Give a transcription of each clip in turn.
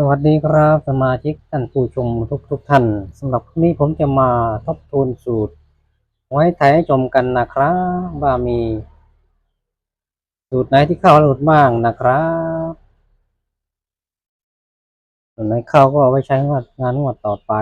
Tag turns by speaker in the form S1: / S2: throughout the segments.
S1: สวัสดีครับสมาชิกท่านผู้ชมทุกทุกท่านสำหรับคลิปนี้ผมจะมาทบทวนสูตร ไว้ไทยให้ชมกันนะครับว่ามี สูตรไหนที่เข้าหลุดบ้างนะครับส่วนไหนเข้าก็เอาไว้ใช้งดงานงวดต่อไป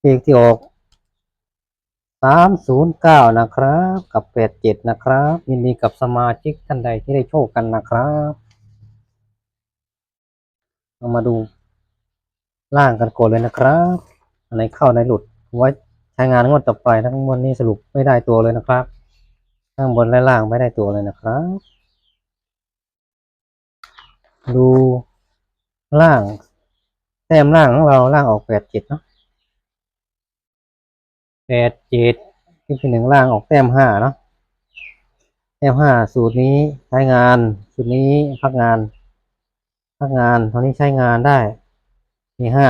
S1: เลขที่ออกสามศูนย์เก้านะครับ กับแปดเจ็ดนะครับ ยินดีกับสมาชิกท่านใดที่ได้โชคกันนะครับ เรามาดูล่างกันก่อนเลยนะครับอันไหนเข้าไหนหลุดไว้ใช้งานงวดต่อไปทั้งหมดนี้สรุปไม่ได้ตัวเลยนะครับข้างบนและล่างไม่ได้ตัวเลยนะครับ ดูล่างแต้มล่างของเราล่างออกแปดเจ็ดเนาะแปดเจ็ดที่เป็นหนึ่งล่างออกแต้มห้าเนาะแต้มห้าสูตรนี้ใช้งานสูตรนี้พักงาน พักงานตอนนี้ใช้งานได้ มีห้า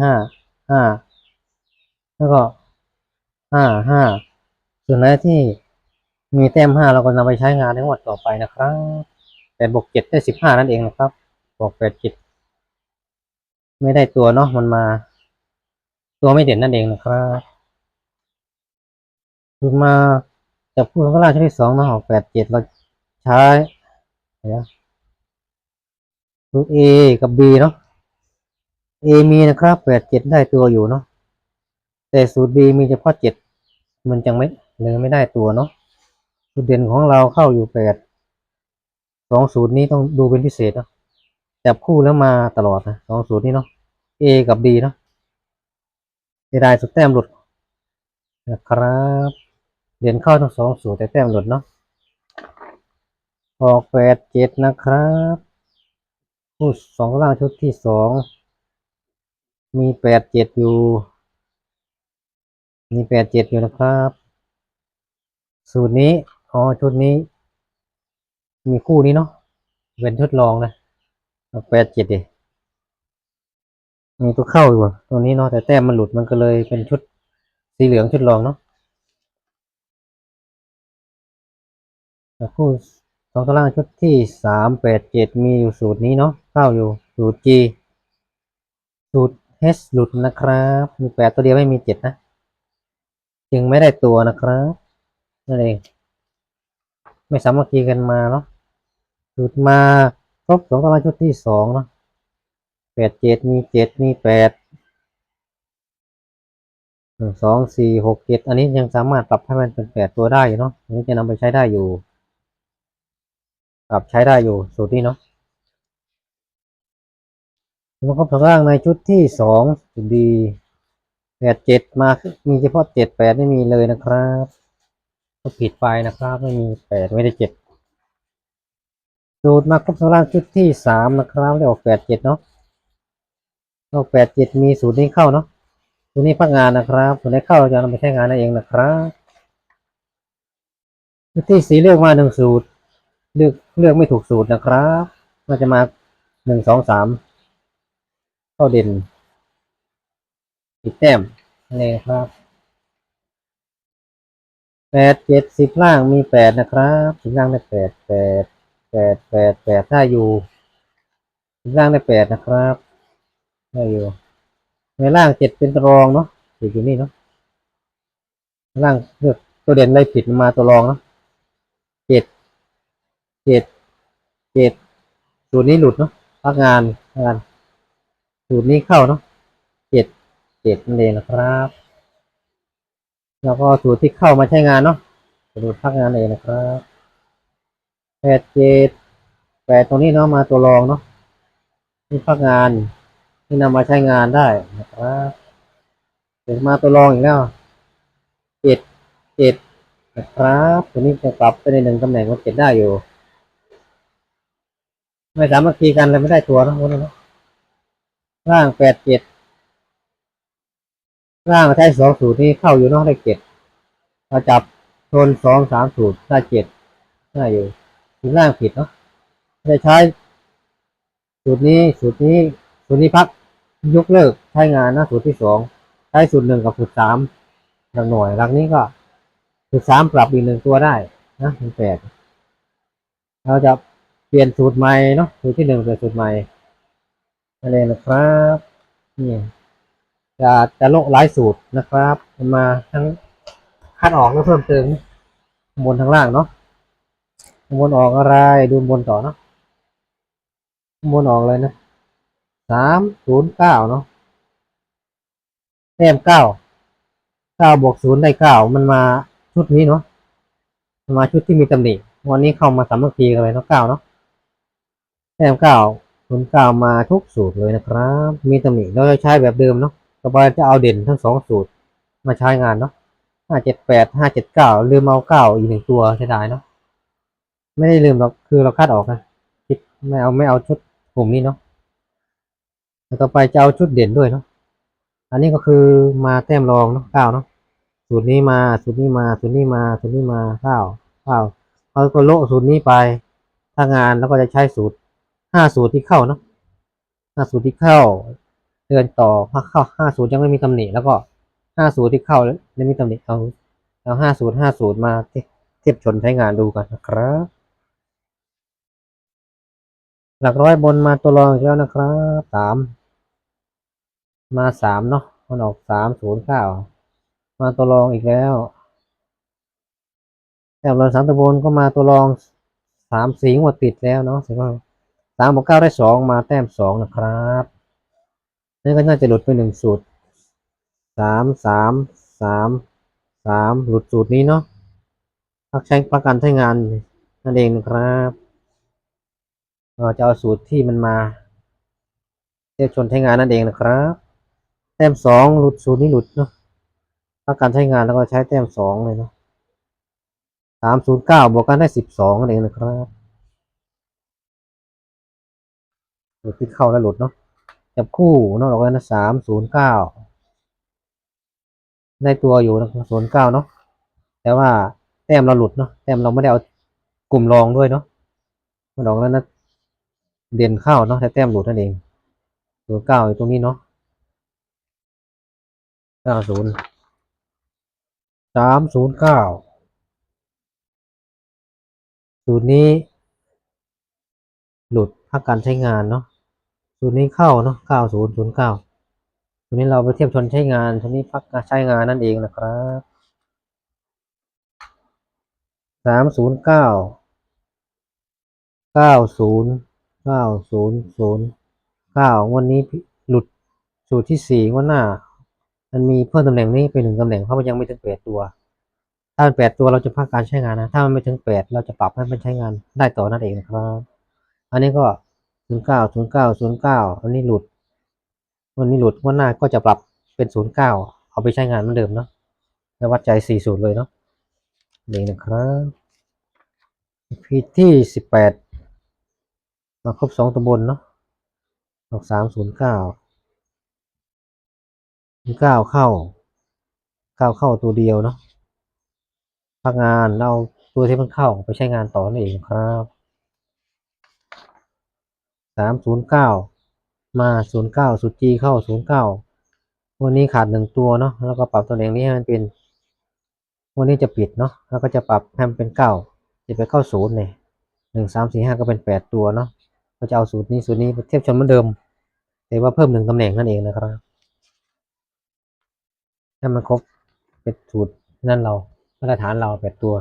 S1: ห้าห้าแล้วก็ห้าห้าส่วนไหนที่มีแต้มห้าเราก็นำไปใช้งานในงวดต่อไปนะครับแปดบวกเจ็ดได้สิบห้านั่นเองนะครับบวกแปดเจ็ดไม่ได้ตัวเนาะมันมา ตัวไม่เด่นนั่นเองนะครับคือมาจับคู่ข้างล่างชั้นที่สองเนาะออกแปดเจ็ดเราใช้เดี๋ยว ตร A กับ B เนาะ A มีนะครับแปดเจ็ดได้ตัวอยู่เนาะ แต่สูตร B มีเฉพาะเจ็ดมันจังไม่เลยไม่ได้ตัวเนาะสูตรเด่นของเราเข้าอยู่แปดสองสูตรนี้ต้องดูเป็นพิเศษเนาะจับคู่แล้วมาตลอดนะสองสูตรนี้เนาะ A กับ B เนาะเสียดายสุดแต้มหลุดนะครับ เด่นเข้าทั้งสองสูตรแต่แต้มหลุดเนาะออกแปดเจ็ดนะครับ คู่สองล่างชุดที่สอง มีแปดเจ็ดอยู่ มีแปดเจ็ดอยู่นะครับ สูตรนี้ อ๋อ ชุดนี้ มีคู่นี้เนาะ เป็นทดลองนะแปดเจ็ดดิมีตัวเข้าอยู่ตัวนี้เนาะ แต่แต้มมันหลุดมันก็เลยเป็นชุดสีเหลืองชุดรองเนาะแล้วคู่ องตัวล่างชุดที่สามแปดเจ็ดมีอยู่สูตรนี้เนาะเข้าอยู่สูตร G สูตร H หลุดนะครับมีแปดตัวเดียวไม่มีเจ็ดนะ จึงไม่ได้ตัวนะครับนั่นเองไม่สามัคคีกันมาเนาะหลุดมาครบสองตารางชุดที่สองเนาะแปดเจ็ดมีเจ็ดมีแปดหนึ่งสองสี่หกเจ็ดอันนี้ยังสามารถปรับให้มันเป็นแปดตัวได้เนาะอันนี้จะนำไปใช้ได้อยู่ ปรับใช้ได้อยู่สูตรนี้เนาะมันครบสองล่างในชุดที่สองดีแปดเจ็ดมามีเฉพาะเจ็ดแปดไม่มีเลยนะครับก็ผิดไปนะครับ ไม่มีแปดไม่ได้เจ็ดสูตรมาครบสองล่างชุดที่สามนะครับได้ออกแปดเจ็ดเนาะออกแปดเจ็ดมีสูตรนี้เข้าเนาะสูตรนี้พักงานนะครับสูตรนี้เข้าจะนำไปใช้งานนั่นเองนะครับชุดที่สี่เลือกมาหนึ่งสูตร เลือกเลือกไม่ถูกสูตรนะครับน่าจะมาหนึ่งสองสามเข้าเด่นติดแต้มนี่ครับแปดเจ็ดสิบล่างมีแปดนะครับสิบล่างได้แปดแปดแปดแปดแปดถ้าอยู่สิบล่างได้แปดนะครับได้อยู่ ในล่างเจ็ดเป็นตัวรองเนาะอยู่นี่เนาะล่างเลือกตัวเด่นอะไรผิดมาตัวรองเนาะเจ็ด เจ็ดเจ็ดสูตรนี้หลุดเนาะพักงานงานสูตรนี้เข้าเนาะเจ็ดเจ็ดนั่นเองนะครับ แล้วก็สูตรที่เข้ามาใช้งานเนาะสูตรพักงานเองนะครับแปดเจ็ดแปดตรงนี้เนาะมาตัวรองเนาะที่พักงานที่นำมาใช้งานได้นะครับเดี๋ยวมาตัวรองอีกแล้วเจ็ดเจ็ดนะครับตัวนี้จะปรับไปในหนึ่งตำแหน่งมันเจ็ดได้อยู่ ไม่สามารถคีกันเลยไม่ได้ตัวเนาะพวกนี้เนะร่างแปดเจ็ดร่างใช้สองสูตรนี้เข้าอยู่นอกได้เจ็ดเราจับโทนสองสามสูตรได้เจ็ดได้อยู่สูตรล่างผิดเนาะได้ใช้สูตรนี้สูตรนี้สูตรนี้พักยกเลิกใช้งานนะสูตรที่สองใช้สูตรหนึ่งกับสูตรสามหลักหน่วยหลักนี้ก็สูตรสามปรับอีกหนึ่งตัวได้นะเป็นแปดเราจะ ลี่ยนสูตรใหม่เนาะสูตรที่หนึ่งเป็นสูตรใหม่นั่นเองนะครับนี่จะจะโลกหลายสูตรนะครับมาทั้งคัดออกแล้วเพิ่มเติมข้างบนทางล่างเนาะบนออกอะไรดูบนต่อเนาะข้างบนออกเลยนะสามศูนย์เก้าเนาะแต้มเก้าเก้าบวกศูนย์ได้เก้ามันมาชุดนี้เนาะมันมาชุดที่มีตำหนิวันนี้เข้ามาสามัคคีกันเลยเนาะเก้าเนาะ แต้มเก้าศูนย์เก้ามาทุกสูตรเลยนะครับ มีตำหนิเราจะใช้แบบเดิมเนาะต่อไปจะเอาเด่นทั้งสองสูตรมาใช้งานเนาะห้าเจ็ดแปดห้าเจ็ดเก้าลืมเอาเก้าอีกหนึ่งตัวใช่ได้เนาะไม่ได้ลืมหรอกคือเราคาดออกนะคิดไม่เอาไม่เอาชุดกลุ่มนี้เนาะแล้วต่อไปจะเอาชุดเด่นด้วยเนาะอันนี้ก็คือมาแต้มรองเนาะเก้าเนาะสูตรนี้มาสูตรนี้มาสูตรนี้มาสูตรนี้มาเก้าเก้าเขาก็โละสูตรนี้ไปถ้างานแล้วก็จะใช้สูตร ห้าสูตรที่เข้าเนาะห้าสูตรที่เข้า เดินต่อพักเข้าห้าสูตรยังไม่มีตำหนิแล้วก็ห้าสูตรที่เข้าแล้วไม่มีตำหนิเอาเอาห้าสูตรห้าสูตรมาเทียบชนใช้งานดูกันนะครับ หลักร้อยบนมาตัวรองอีกแล้วนะครับสามมาสามเนาะมันออกสามศูนย์เก้ามาตัวรองอีกแล้วแต่เราสามตัวบนก็มาตัวรองสามสีงวดติดแล้วเนาะถือว่า สามบวกเก้าได้สองมาแต้มสองนะครับนี่ก็น่าจะหลุดไปหนึ่งสูตรสามสามสามสามหลุดสูตรนี้เนาะพักใช้ประกันใช้งานนั่นเองนะครับเราจะเอาสูตรที่มันมาเทียบชนใช้งานนั่นเองนะครับ แต้มสองหลุดศูนย์นี่หลุดเนาะถ้าการใช้งานแล้วก็ใช้แต้มสองเลยเนาะสามศูนย์เก้าบวกกันได้สิบสองนั่นเองนะครับ ดที่เข้าแล้วหลุดเนาะจับคู่นอกจากนั้นสามศูนย์เก้าได้ตัวอยู่นศูนย์เก้าเนาะแต่ว่าแต้มเราหลุดเนาะแต้มเราไม่ได้เอากลุ่มรองด้วยเนาะมันออกแล้วนะเด่นเข้าเนาะแต่แต้มหลุดนั่นเองศูนย์เก้าอยู่ตรงนี้เนาะเก้าศูนย์สามศูนย์เก้าสูตรนี้ หลุดพักการใช้งานเนาะ สูตรนี้เข้าเนาะเก้าศูนย์ศูนย์เก้าสูตรนี้เราไปเทียบชนใช้งานสูตรนี้พักการใช้งานนั่นเองนะครับสามศูนย์เก้าเก้าศูนย์เก้าศูนย์ศูนย์เก้าวันนี้หลุดสูตรที่สี่วันหน้า มันมีเพิ่มตำแหน่งนี้ไปหนึ่งตำแหน่งเพราะมันยังไม่ถึงแปดตัว ถ้ามันแปดตัวเราจะพักการใช้งานนะ ถ้ามันไม่ถึงแปดเราจะปรับให้มันใช้งานได้ต่อนั่นเองนะครับ อันนี้ก็ ศูนย์เก้าศูนย์เก้าศูนย์เก้าอันนี้หลุด วันนี้หลุดวันหน้าก็จะปรับเป็นศูนย์เก้าเอาไปใช้งานเหมือนเดิมเนาะแล้ววัดใจสี่สูตรเลยเนาะนี่นะครับพีที่สิบแปดมาครบสองตัวบนเนาะออกสามศูนย์เก้าเก้าเข้าเก้าเข้าตัวเดียวเนาะพักงานเราตัวที่มันเข้าไปใช้งานต่อนั่นเองครับ สามศูนย์เก้ามาศูนย์เก้าสุดจีเข้าศูนย์เก้าวันนี้ขาดหนึ่งตัวเนาะแล้วก็ปรับตัวแหน่งนี้ให้มันเป็นวันนี้จะปิดเนาะแล้วก็จะปรับให้มันเป็นเก้าจะไปเข้าศูนย์เลยหนึ่งสามสี่ห้าก็เป็นแปดตัวเนาะก็จะเอาสูตรนี้สูตรนี้เทียบชนเหมือนเดิม แต่ว่าเพิ่มหนึ่งตำแหน่งนั่นเองนะครับให้มันครบเป็นสูตรนั่นเรามาตรฐานเราแปดตัว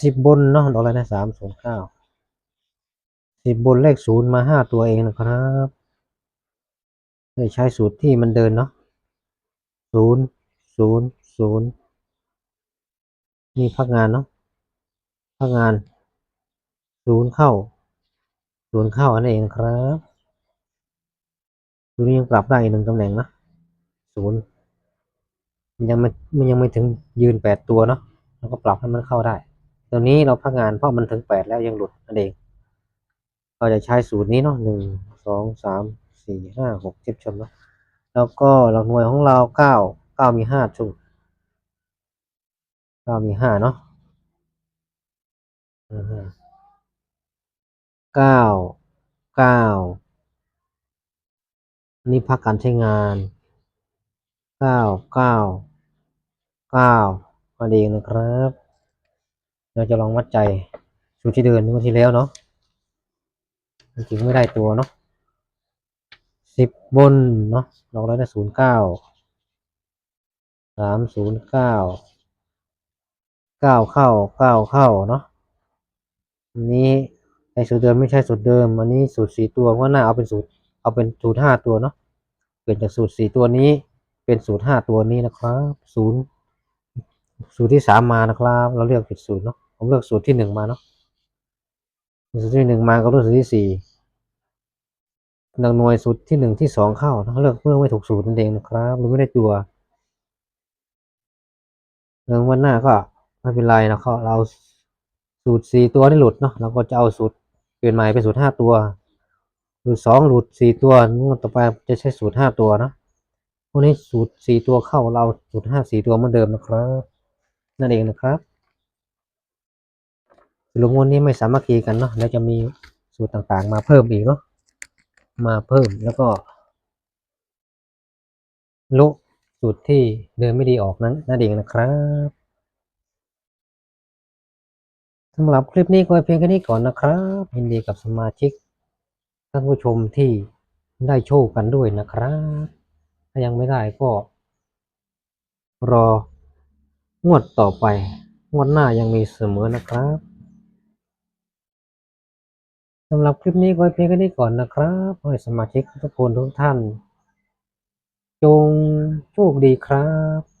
S1: สิบบนเนาะดอกอะไรนะสามศูนย์เก้า สิบบนเลขศูนย์มาห้าตัวเองนะครับได้ใช้สูตรที่มันเดินเนาะศูนย์ศูนย์ศูนย์นี่พักงานเนาะพักงานศูนย์เข้าศูนย์เข้าอันนเองครับตัวนี้ยังปรับได้อีกหนึ่งตำแหน่งนะศูนย์มันยังไม่มันยังไม่ถึงยืนแปดตัวเนาะแล้วก็ปรับให้มันเข้าได้ ตัวนี้เราพักงานเพราะมันถึงแปดแล้วยังหลุดนั่นเอง เราจะใช้สูตรนี้เนาะหนึ่งสองสามสี่ห้าหกเจ็ดชนเนาะแล้วก็หลักหน่วยของเราเก้าเก้ามีห้าชุดเก้ามีห้าเนาะเก้าเก้านี่พักการใช้งานเก้าเก้าเก้ามาเองนะครับ เราจะลองวัดใจสูตรที่เดินเมื่อที่แล้วเนาะ จริงไม่ได้ตัวเนาะสิบบนเนาะเราได้ได้ศูนย์เก้าสามศูนย์เก้าเก้าเข้าเก้าเข้าเนาะอันนี้ไอสูตรเดิมไม่ใช่สูตรเดิมอันนี้สูตรสี่ตัวว่าหน้าเอาเป็นสูตรเอาเป็นสูตรห้าตัวเนาะเปลี่ยนจากสูตรสี่ตัวนี้เป็นสูตรห้าตัวนี้นะครับศูนย์สูตรที่สามมานะครับ เราเลือกผิดสูตรเนาะผมเลือกสูตรที่หนึ่งมาเนาะ สูตรที่หนึ่งมาก็เลือกสูตรที่สี่หนักหน่วยสูตรที่หนึ่งที่สองเข้าเลือกเลือกไม่ถูกสูตรนั่นเองนะครับหรือไม่ได้ตัวเรื่องวันหน้าก็ไม่เป็นไรนะก็เราสูตรสี่ตัวนี่หลุดเนาะเราก็จะเอาสูตรเปลี่ยนใหม่เป็นสูตรห้าตัวสูตรสองหลุดสี่ตัวงวดต่อไปจะใช้สูตรห้าตัวนะพวกนี้สูตรสี่ตัวเข้าเราสูตรห้าสี่ตัวเหมือนเดิมนะครับ นั่นเองนะครับ สรุปงวดนี้ไม่สามัคคีกันเนาะแล้วจะมีสูตรต่างๆ มาเพิ่มอีกเนาะมาเพิ่มแล้วก็ลุสูตรที่เดินไม่ดีออกนั้นนั่นเองนะครับสำหรับคลิปนี้ก็เพียงแค่นี้ก่อนนะครับยินดีกับสมาชิกท่านผู้ชมที่ได้โชคกันด้วยนะครับ ถ้ายังไม่ได้ก็ รองวดต่อไป งวดหน้ายังมีเสมอนะครับ สำหรับคลิปนี้ก็ไว้เพียงแค่นี้ก่อนนะครับขอให้สมาชิกทุกคนทุกท่าน จงโชคดีครับ